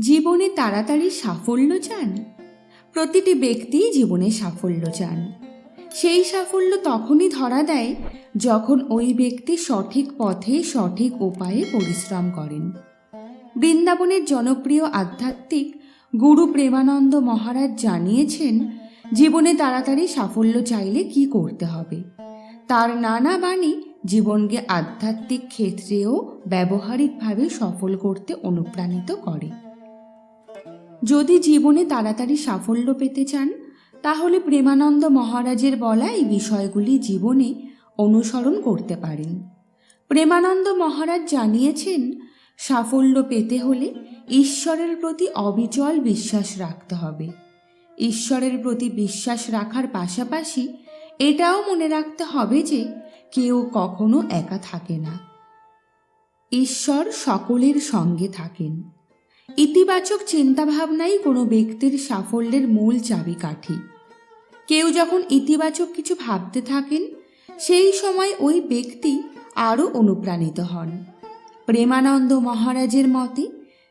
জীবনে তাড়াতাড়ি সাফল্য চান। প্রতিটি ব্যক্তি জীবনে সাফল্য চান। সেই সাফল্য তখনই ধরা দেয় যখন ওই ব্যক্তি সঠিক পথে, সঠিক উপায়ে পরিশ্রম করেন। বৃন্দাবনের জনপ্রিয় আধ্যাত্মিক গুরু প্রেমানন্দ মহারাজ জানিয়েছেন, জীবনে তাড়াতাড়ি সাফল্য চাইলে কি করতে হবে? তার নানা বাণী জীবনকে আধ্যাত্মিক ক্ষেত্রেও ব্যবহারিকভাবে সফল করতে অনুপ্রাণিত করে। যদি জীবনে তাড়াতাড়ি সাফল্য পেতে চান, তাহলে প্রেমানন্দ মহারাজের বলা এই বিষয়গুলি জীবনে অনুসরণ করতে পারেন। প্রেমানন্দ মহারাজ জানিয়েছেন, সাফল্য পেতে হলে ঈশ্বরের প্রতি অবিচল বিশ্বাস রাখতে হবে। ঈশ্বরের প্রতি বিশ্বাস রাখার পাশাপাশি এটাও মনে রাখতে হবে যে কেউ কখনো একা থাকে না। ঈশ্বর সকলের সঙ্গে থাকেন। ইতিবাচক চিন্তাভাবনাই কোনো ব্যক্তির সাফল্যের মূল চাবিকাঠি। কেউ যখন ইতিবাচক কিছু ভাবতে থাকেন, সেই সময় ওই ব্যক্তি আরও অনুপ্রাণিত হন। প্রেমানন্দ মহারাজের মতে,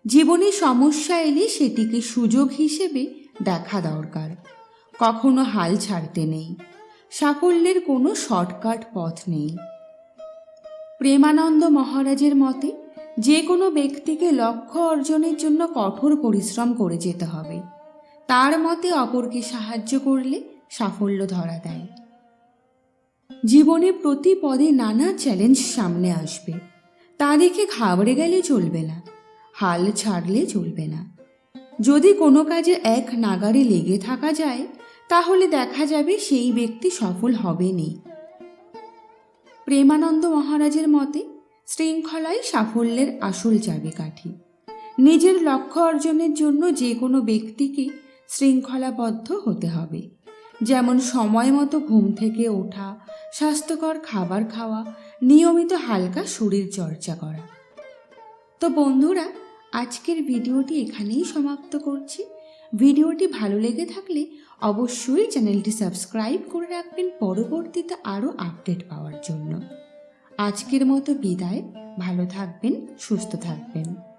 জীবনে সমস্যা এলে সেটিকে সুযোগ হিসেবে দেখা দরকার। কখনো হাল ছাড়তে নেই। সাফল্যের কোনো শর্টকাট পথ নেই। প্রেমানন্দ মহারাজের মতে যে কোনো ব্যক্তিকে লক্ষ্য অর্জনের জন্য কঠোর পরিশ্রম করে যেতে হবে। তার মতে অপরকে সাহায্য করলে সাফল্য ধরা দেয়। জীবনে প্রতি পদে নানা চ্যালেঞ্জ সামনে আসবে। তা দেখে ঘাবড়ে গেলে চলবে না, হাল ছাড়লে চলবে না। যদি কোনো কাজে এক নাগারে লেগে থাকা যায়, তাহলে দেখা যাবে সেই ব্যক্তি সফল হবেনি প্রেমানন্দ মহারাজের মতে শৃঙ্খলাই সাফল্যের আসল চাবিকাঠি। নিজের লক্ষ্য অর্জনের জন্য যে কোনো ব্যক্তিকে শৃঙ্খলাবদ্ধ হতে হবে। যেমন সময় মতো ঘুম থেকে ওঠা, স্বাস্থ্যকর খাবার খাওয়া, নিয়মিত হালকা শরীর চর্চা করা। তো বন্ধুরা, আজকের ভিডিওটি এখানেই সমাপ্ত করছি। ভিডিওটি ভালো লেগে থাকলে অবশ্যই চ্যানেলটি সাবস্ক্রাইব করে রাখবেন পরবর্তীতে আরও আপডেট পাওয়ার জন্য। আজকের মতো বিদায়। ভালো থাকবেন সুস্থ থাকবেন।